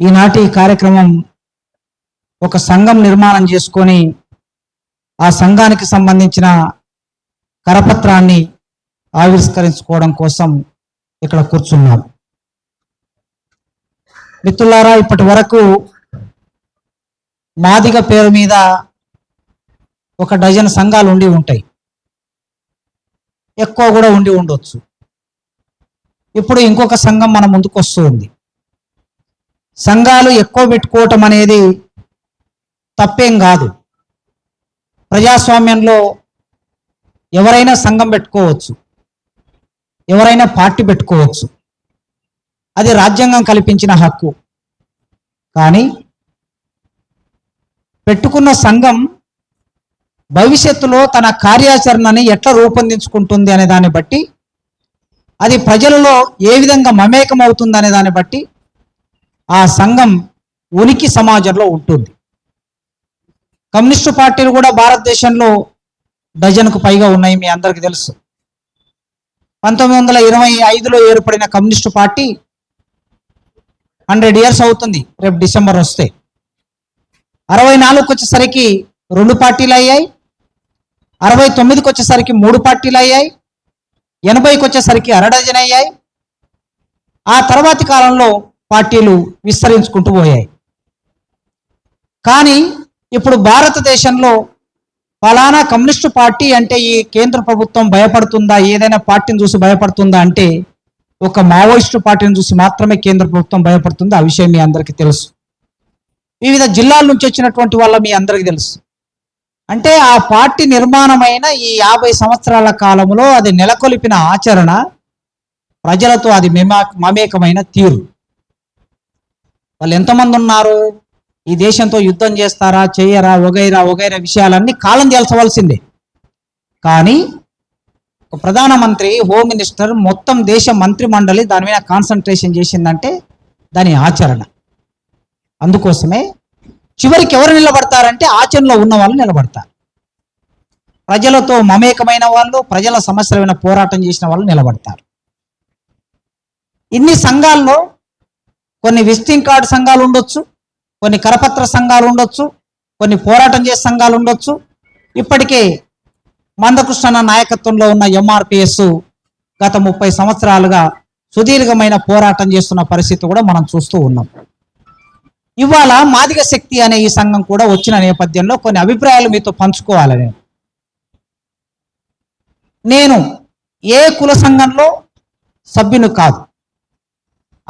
ఈనాటి కార్యక్రమం ఒక సంఘం నిర్మాణం చేసుకొని ఆ సంఘానికి సంబంధించిన కరపత్రాన్ని ఆవిష్కరించుకోవడం కోసం ఇక్కడ కూర్చున్నాం మిత్రులారా ఇప్పటి వరకు మాదిగ పేరు మీద ఒక డజన్ సంఘాలు ఉండి ఉంటాయి. ఎక్కువ కూడా ఉండి ఉండొచ్చు. ఇప్పుడు ఇంకొక సంఘం మన ముందుకు వస్తుంది సంఘాలు ఎక్కువ పెట్టుకోవటం అనేది తప్పేం కాదు. ప్రజాస్వామ్యంలో ఎవరైనా సంఘం పెట్టుకోవచ్చు. ఎవరైనా పార్టీ పెట్టుకోవచ్చు. అది రాజ్యాంగం కల్పించిన హక్కు. కానీ పెట్టుకున్న సంఘం భవిష్యత్తులో తన కార్యాచరణని ఎట్లా రూపొందించుకుంటుంది అనే దాన్ని బట్టి అది ప్రజలలో ఏ విధంగా మమేకం అవుతుంది అనే దాన్ని బట్టి ఆ సంఘం ఉనికి సమాజంలో ఉంటుంది. కమ్యూనిస్టు పార్టీలు కూడా భారతదేశంలో డజన్కు పైగా ఉన్నాయి మీ అందరికీ తెలుసు. పంతొమ్మిది వందల ఇరవై ఐదులో ఏర్పడిన కమ్యూనిస్టు పార్టీ హండ్రెడ్ ఇయర్స్ అవుతుంది రేపు డిసెంబర్ వస్తే. అరవై నాలుగుకి వచ్చేసరికి రెండు పార్టీలు అయ్యాయి అరవై తొమ్మిదికి వచ్చేసరికి మూడు పార్టీలు అయ్యాయి ఎనభైకి వచ్చేసరికి అరడజన్ అయ్యాయి. ఆ తర్వాతి కాలంలో పార్టీలు విస్తరించుకుంటూ పోయాయి. కానీ ఇప్పుడు భారతదేశంలో ఫలానా కమ్యూనిస్టు పార్టీ అంటే ఈ కేంద్ర ప్రభుత్వం భయపడుతుందా? ఏదైనా పార్టీని చూసి భయపడుతుందా అంటే ఒక మావోయిస్టు పార్టీని చూసి మాత్రమే కేంద్ర ప్రభుత్వం భయపడుతుంది. ఆ విషయం మీ అందరికీ తెలుసు. వివిధ జిల్లాల నుంచి వచ్చినటువంటి వాళ్ళ మీ అందరికీ తెలుసు. అంటే ఆ పార్టీ నిర్మాణమైన ఈ యాభై సంవత్సరాల కాలంలో అది నెలకొల్పిన ఆచరణ ప్రజలతో అది మమేకమైన తీరు. వాళ్ళు ఎంతమంది ఉన్నారు? ఈ దేశంతో యుద్ధం చేస్తారా? చేయరా? వగైరా వగైరా విషయాలన్నీ కాలం తేల్చవలసిందే. కానీ ఒక ప్రధానమంత్రి హోమ్ మినిస్టర్ మొత్తం దేశ మంత్రి మండలి దాని మీద కాన్సన్ట్రేషన్ చేసిందంటే దాని ఆచరణ. అందుకోసమే చివరికి ఎవరు నిలబడతారంటే ఆచరణలో ఉన్న వాళ్ళు నిలబడతారు. ప్రజలతో మమేకమైన వాళ్ళు ప్రజల సమస్యల పోరాటం చేసిన వాళ్ళు నిలబడతారు. ఇన్ని సంఘాల్లో కొన్ని విజిటింగ్ కార్డు సంఘాలు ఉండొచ్చు కొన్ని కరపత్ర సంఘాలు ఉండొచ్చు కొన్ని పోరాటం చేసే సంఘాలు ఉండొచ్చు. ఇప్పటికే మందకృష్ణ నాయకత్వంలో ఉన్న ఎంఆర్పిఎస్ గత ముప్పై సంవత్సరాలుగా సుదీర్ఘమైన పోరాటం చేస్తున్న పరిస్థితి కూడా మనం చూస్తూ ఉన్నాం. ఇవాళ మాదిగ శక్తి అనే ఈ సంఘం కూడా వచ్చిన నేపథ్యంలో కొన్ని అభిప్రాయాలు మీతో పంచుకోవాలని. నేను ఏ కుల సంఘంలో సభ్యుని కాదు.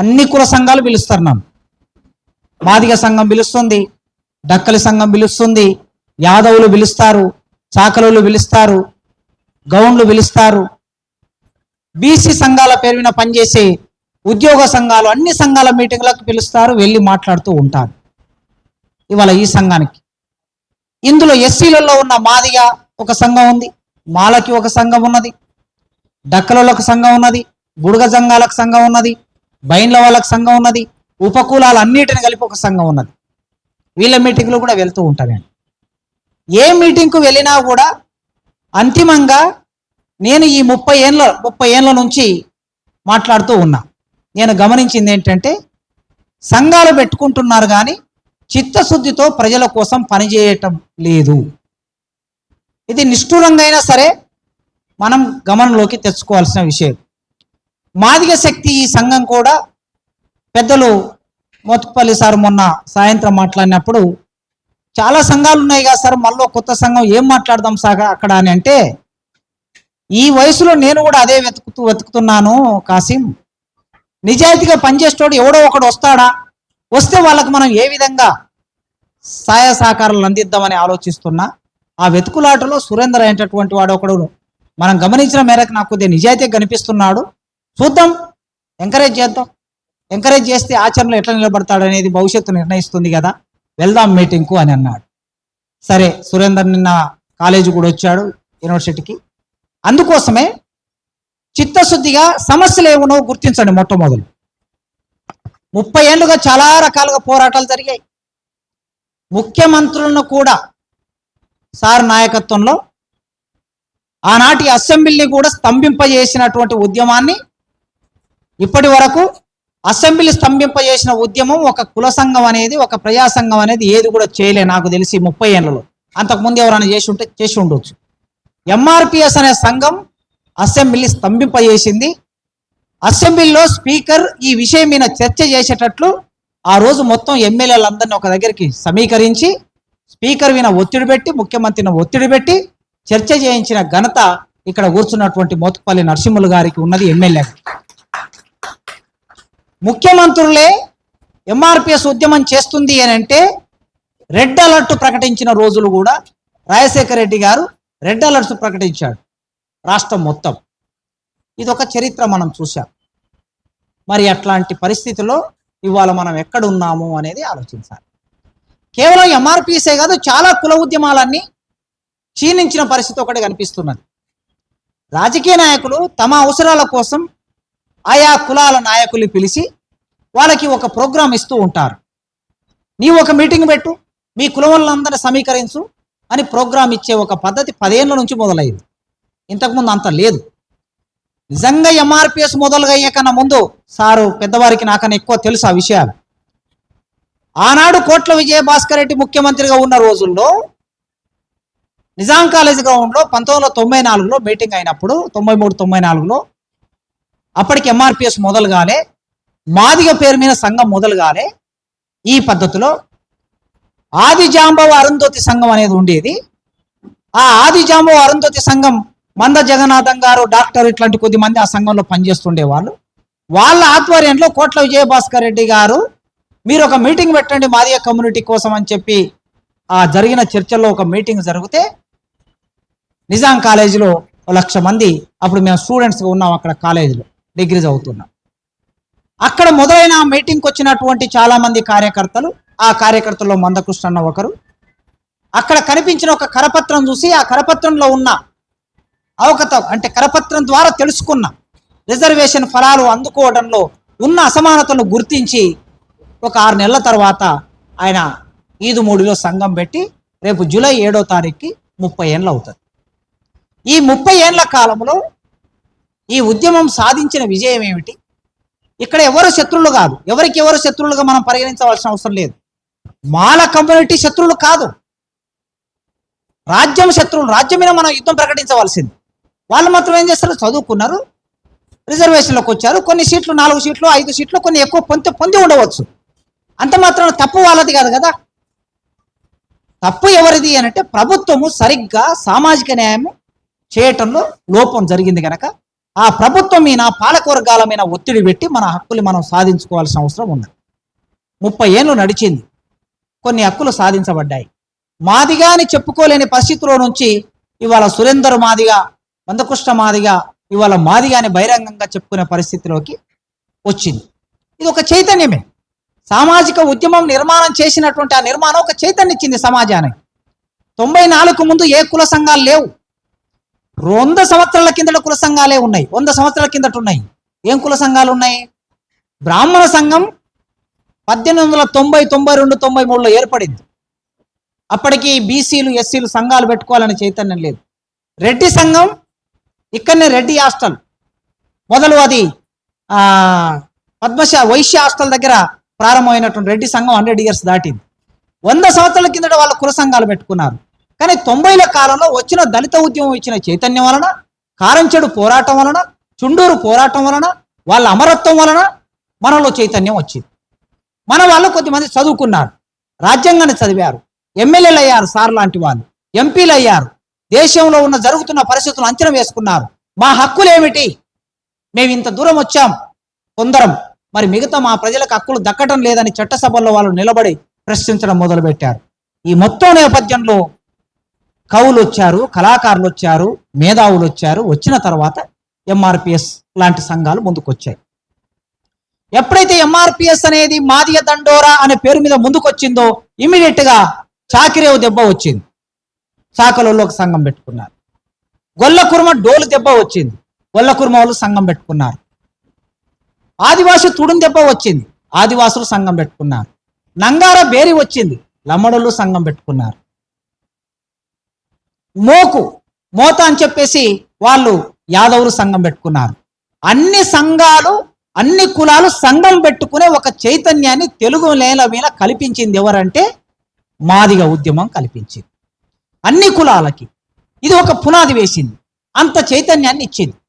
అన్ని కుల సంఘాలు పిలుస్తారు నన్ను. మాదిగ సంఘం పిలుస్తుంది డక్కలి సంఘం పిలుస్తుంది యాదవులు పిలుస్తారు చాకలులు పిలుస్తారు గౌండ్లు పిలుస్తారు. బీసీ సంఘాల పేరున పనిచేసే ఉద్యోగ సంఘాలు అన్ని సంఘాల మీటింగ్లకు పిలుస్తారు వెళ్ళి మాట్లాడుతూ ఉంటారు. ఇవాళ ఈ సంఘానికి. ఇందులో ఎస్సీలలో ఉన్న మాదిగా ఒక సంఘం ఉంది మాలకి ఒక సంఘం ఉన్నది డక్కలలో ఒక సంఘం ఉన్నది బుడగ సంఘాలకు సంఘం ఉన్నది బైన్ల వాళ్ళకి సంఘం ఉన్నది ఉపకులాలు అన్నిటిని కలిపి ఒక సంఘం ఉన్నది. వీళ్ళ మీటింగ్లో కూడా వెళ్తూ ఉంటాను నేను ఏ మీటింగ్కు వెళ్ళినా కూడా అంతిమంగా నేను ఈ ముప్పై ఏళ్ళ ముప్పై ఏళ్ళ నుంచి మాట్లాడుతూ ఉన్నా. నేను గమనించింది ఏంటంటే సంఘాలు పెట్టుకుంటున్నారు కానీ చిత్తశుద్ధితో ప్రజల కోసం పనిచేయటం లేదు. ఇది నిష్ఠూరంగా అయినా సరే మనం గమనంలోకి తెచ్చుకోవాల్సిన విషయం. మాదిగ శక్తి ఈ సంఘం కూడా పెద్దలు మోత్పల్లి సార్ మొన్న సాయంత్రం మాట్లాడినప్పుడు చాలా సంఘాలు ఉన్నాయి కదా సార్ మళ్ళీ కొత్త సంఘం ఏం మాట్లాడదాం సార్ అక్కడ అని అంటే ఈ వయసులో నేను కూడా అదే వెతుకుతూ వెతుకుతున్నాను కాసిం. నిజాయితీగా పనిచేసేటోడు ఎవడో ఒకడు వస్తాడా? వస్తే వాళ్ళకి మనం ఏ విధంగా సహాయ సహకారాలు అందిద్దామని ఆలోచిస్తున్నా? ఆ వెతుకులాటలో సురేందర్ అయినటువంటి వాడు ఒకడు. మనం గమనించిన మేరకు నాకు కొద్దిగా నిజాయితీ కనిపిస్తున్నాడు. చూద్దాం. ఎంకరేజ్ చేద్దాం. ఎంకరేజ్ చేస్తే ఆచరణలో ఎట్లా నిలబడతాడు అనేది భవిష్యత్తు నిర్ణయిస్తుంది కదా. వెళ్దాం మీటింగ్కు అని అన్నాడు. సరే సురేందర్ నిన్న కాలేజీ కూడా వచ్చాడు యూనివర్సిటీకి. అందుకోసమే చిత్తశుద్ధిగా సమస్యలు ఏమనో గుర్తించండి మొట్టమొదలు. ముప్పై ఏళ్ళుగా చాలా రకాలుగా పోరాటాలు జరిగాయి. ముఖ్యమంత్రులను కూడా సార్ నాయకత్వంలో ఆనాటి అసెంబ్లీని కూడా స్తంభింపజేసినటువంటి ఉద్యమాన్ని ఇప్పటి వరకు అసెంబ్లీ స్తంభింపజేసిన ఉద్యమం ఒక కుల సంఘం అనేది ఒక ప్రజా సంఘం అనేది ఏది కూడా చేయలే నాకు తెలిసి ముప్పై ఏళ్ళలో. అంతకుముందు ఎవరైనా చేసి ఉంటే చేసి ఉండొచ్చు. ఎంఆర్పిఎస్ అనే సంఘం అసెంబ్లీ స్తంభింపజేసింది. అసెంబ్లీలో స్పీకర్ ఈ విషయం మీద చర్చ చేసేటట్లు ఆ రోజు మొత్తం ఎమ్మెల్యేలందరినీ ఒక దగ్గరికి సమీకరించి స్పీకర్ మీద ఒత్తిడి పెట్టి ముఖ్యమంత్రిని ఒత్తిడి పెట్టి చర్చ చేయించిన ఘనత ఇక్కడ కూర్చున్నటువంటి మోతుపల్లి నరసింహులు గారికి ఉన్నది ఎమ్మెల్యే ముఖ్యమంత్రులే ఎంఆర్పిఎస్ ఉద్యమం చేస్తుంది అని అంటే రెడ్ అలర్ట్ ప్రకటించిన రోజులు కూడా రాజశేఖర రెడ్డి గారు రెడ్ అలర్ట్స్ ప్రకటించాడు రాష్ట్రం మొత్తం. ఇది ఒక చరిత్ర మనం చూసాం మరి అట్లాంటి పరిస్థితిలో ఇవాళ మనం ఎక్కడ ఉన్నాము అనేది ఆలోచించాలి. కేవలం ఎంఆర్పిఎస్ఏ కాదు చాలా కుల ఉద్యమాలన్నీ క్షీణించిన పరిస్థితి ఒకటి కనిపిస్తున్నది. రాజకీయ నాయకులు తమ అవసరాల కోసం ఆయా కులాల నాయకులు పిలిచి వాళ్ళకి ఒక ప్రోగ్రాం ఇస్తూ ఉంటారు. నీవు ఒక మీటింగ్ పెట్టు మీ కులం వాళ్ళందరినీ సమీకరించు అని ప్రోగ్రాం ఇచ్చే ఒక పద్ధతి పదేళ్ళ నుంచి మొదలైంది. ఇంతకుముందు అంత లేదు. నిజంగా ఎంఆర్పిఎస్ మొదలుగయ్యే కన్నా ముందు సారు పెద్దవారికి నాకన్నా ఎక్కువ తెలుసు ఆ విషయాలు. ఆనాడు కోట్ల విజయభాస్కర్ రెడ్డి ముఖ్యమంత్రిగా ఉన్న రోజుల్లో నిజాం కాలేజ్ గ్రౌండ్లో పంతొమ్మిది వందల తొంభై నాలుగులో మీటింగ్ అయినప్పుడు తొంభై మూడు తొంభై నాలుగులో అప్పటికి ఎంఆర్పిఎస్ మొదలు కాలే మాదిగ పేరు మీద సంఘం మొదలు కాలే ఈ పద్ధతిలో ఆది జాంబవ అరుంధతి సంఘం అనేది ఉండేది. ఆ ఆది జాంబవ అరుంధతి సంఘం మంద జగన్నాథం గారు డాక్టర్ ఇట్లాంటి కొద్ది మంది ఆ సంఘంలో పనిచేస్తుండే వాళ్ళు. వాళ్ళ ఆధ్వర్యంలో కోట్ల విజయభాస్కర్ రెడ్డి గారు మీరు ఒక మీటింగ్ పెట్టండి మాదిగ కమ్యూనిటీ కోసం అని చెప్పి ఆ జరిగిన చర్చల్లో ఒక మీటింగ్ జరిగితే నిజాం కాలేజీలో ఒక లక్ష మంది అప్పుడు మేము స్టూడెంట్స్గా ఉన్నాం అక్కడ కాలేజీలో. డిగ్రీ చదువుతున్నా. అక్కడ మొదలైన ఆ మీటింగ్కి వచ్చినటువంటి చాలామంది కార్యకర్తలు ఆ కార్యకర్తల్లో మందకృష్ణ అన్న ఒకరు అక్కడ కనిపించిన ఒక కరపత్రం చూసి ఆ కరపత్రంలో ఉన్న అవకత అంటే కరపత్రం ద్వారా తెలుసుకున్న రిజర్వేషన్ ఫలాలు అందుకోవడంలో ఉన్న అసమానతను గుర్తించి ఒక ఆరు నెలల తర్వాత ఆయన ఈదు మూడులో సంఘం పెట్టి రేపు జూలై ఏడో తారీఖుకి ముప్పై ఏళ్ళు అవుతుంది ఈ ముప్పై ఏళ్ళ కాలంలో ఈ ఉద్యమం సాధించిన విజయం ఏమిటి? ఇక్కడ ఎవరు శత్రువులు కాదు. ఎవరికి ఎవరు శత్రువులుగా మనం పరిగణించవలసిన అవసరం లేదు. మాల కమ్యూనిటీ శత్రువులు కాదు. రాజ్యం శత్రువులు రాజ్యం మీద మనం యుద్ధం ప్రకటించవలసింది. వాళ్ళు మాత్రం ఏం చేస్తారు? చదువుకున్నారు రిజర్వేషన్లోకి వచ్చారు. కొన్ని సీట్లు నాలుగు సీట్లు ఐదు సీట్లు కొన్ని ఎక్కువ పొంది పొంది ఉండవచ్చు. అంత మాత్రం తప్పు వాళ్ళది కాదు కదా. తప్పు ఎవరిది అని అంటే ప్రభుత్వము సరిగ్గా సామాజిక న్యాయం చేయటంలో లోపం జరిగింది కనుక ఆ ప్రభుత్వం మీద పాలకవర్గాల మీద ఒత్తిడి పెట్టి మన హక్కులు మనం సాధించుకోవాల్సిన అవసరం ఉంది ముప్పై ఏళ్ళు నడిచింది. కొన్ని హక్కులు సాధించబడ్డాయి. మాదిగా అని చెప్పుకోలేని పరిస్థితిలో నుంచి ఇవాళ సురేందర్ మాదిగా వందకృష్ణ మాదిగా ఇవాళ మాదిగా అని బహిరంగంగా చెప్పుకునే పరిస్థితిలోకి వచ్చింది. ఇది ఒక చైతన్యమే. సామాజిక ఉద్యమం నిర్మాణం చేసినటువంటి ఆ నిర్మాణం ఒక చైతన్యం ఇచ్చింది సమాజానికి. తొంభై నాలుగు ముందు ఏ కుల సంఘాలు లేవు. వంద సంవత్సరాల కిందట కుల సంఘాలే ఉన్నాయి. వంద సంవత్సరాల కిందట ఉన్నాయి. ఏం కుల సంఘాలు ఉన్నాయి? బ్రాహ్మణ సంఘం పద్దెనిమిది వందల తొంభై తొంభై రెండు తొంభై మూడులో ఏర్పడింది. అప్పటికి బీసీలు ఎస్సీలు సంఘాలు పెట్టుకోవాలని చైతన్యం లేదు. రెడ్డి సంఘం ఇక్కడనే రెడ్డి హాస్టల్. మొదలు అది పద్మశ వైశ్య హాస్టల్ దగ్గర ప్రారంభమైనటువంటి రెడ్డి సంఘం హండ్రెడ్ ఇయర్స్ దాటింది. వంద సంవత్సరాల కిందట వాళ్ళు కుల సంఘాలు పెట్టుకున్నారు. కానీ తొంభైల కాలంలో వచ్చిన దళిత ఉద్యమం ఇచ్చిన చైతన్యం వలన కారంచెడు పోరాటం వలన చుండూరు పోరాటం వలన వాళ్ళ అమరత్వం వలన మనలో చైతన్యం వచ్చింది. మన వాళ్ళు కొద్దిమంది చదువుకున్నారు రాజ్యాంగాన్ని చదివారు ఎమ్మెల్యేలు అయ్యారు సార్ లాంటి వాళ్ళు ఎంపీలు అయ్యారు దేశంలో ఉన్న జరుగుతున్న పరిస్థితులు అంచనా వేసుకున్నారు. మా హక్కులు ఏమిటి మేము ఇంత దూరం వచ్చాం కొందరం మరి మిగతా మా ప్రజలకు హక్కులు దక్కటం లేదని చట్టసభల్లో వాళ్ళు నిలబడి ప్రశ్నించడం మొదలుపెట్టారు. ఈ మొత్తం నేపథ్యంలో కవులు వచ్చారు కళాకారులు వచ్చారు మేధావులు వచ్చారు వచ్చిన తర్వాత ఎంఆర్పిఎస్ లాంటి సంఘాలు ముందుకొచ్చాయి. ఎప్పుడైతే ఎంఆర్పిఎస్ అనేది మాదియ దండోరా అనే పేరు మీద ముందుకొచ్చిందో ఇమీడియట్గా చాకిరేవు దెబ్బ వచ్చింది. చాకలలో ఒక సంఘం పెట్టుకున్నారు. గొల్లకుర్మ డోలు దెబ్బ వచ్చింది. గొల్లకుర్మ వాళ్ళు సంఘం పెట్టుకున్నారు. ఆదివాసి తుడుం దెబ్బ వచ్చింది. ఆదివాసులు సంఘం పెట్టుకున్నారు. నంగార బేరి వచ్చింది. లమ్మడులు సంఘం పెట్టుకున్నారు. మోకు మోత అని చెప్పేసి వాళ్ళు యాదవులు సంఘం పెట్టుకున్నారు. అన్ని సంఘాలు అన్ని కులాలు సంఘం పెట్టుకునే ఒక చైతన్యాన్ని తెలుగు నేల మీద కల్పించింది ఎవరంటే మాదిగ ఉద్యమం కల్పించింది. అన్ని కులాలకి. ఇది ఒక పునాది వేసింది. అంత చైతన్యాన్ని ఇచ్చింది.